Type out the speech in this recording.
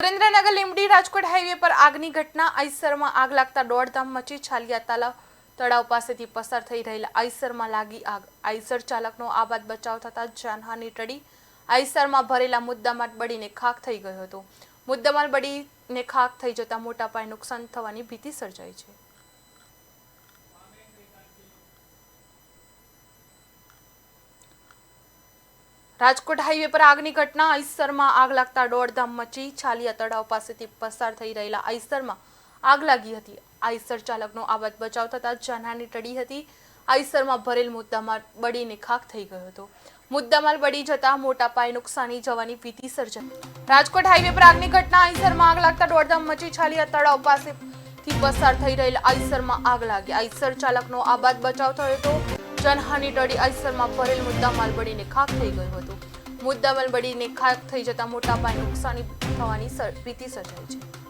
Surendranagar Limbdi Rajkot highway પર આગની ઘટના. આઈસરમાં આગ લાગતા દોડધામ મચી છાલિયા તાલા તળાવ પાસેથી પસાર થઈ રહેલા આઈસરમાં લાગી આગ. આઈસર ચાલકનો આ બાદ બચાવ થતાં જાનહાની ટળી. આઈસરમાં ભરેલા મુદ્દામાલ બળીને ખાખ થઈ ગયો હતો. મુદ્દામાલ બળીને ખાખ થઈ જતા મોટા પાયે નુકસાન થવાની ભીતિ સર્જાઈ છે. રાજકોટ હાઈવે પર આગની ઘટના. આઈસરમાં આગ લાગતા દોડધામ મચી છાલિયા તળાવ પાસેથી પસાર થઈ રહેલા આઈસરમાં આગ લાગી હતી. આઈસર ચાલકનો આબાદ બચાવ થતાં જાનહાની ટળી હતી. આઈસરમાં ભરેલ મુદ્દામાલ બળીને ખાખ થઈ ગયો હતો. મુદ્દામાલ બળી જતા મોટા પાયે નુકસાની જવાની ભીતિ સર્જાઈ. રાજકોટ હાઈવે પર આગની ઘટના. આઈસરમાં આગ લાગતા દોડધામ મચી છાલિયા તળાવ પાસેથી પસાર થઈ રહેલા આઈસરમાં આગ લાગી. આઈસર ચાલકનો આબાદ બચાવ થયો હતો. જનહાની ટળી આઈસરમાં ભરેલ મુદ્દામાલ બળીને ખાખ થઈ ગયું હતું. મુદ્દામાલ બળીને ખાખ થઈ જતા મોટા પાયે નુકસાની થવાની ભીતિ સર્જાઈ છે.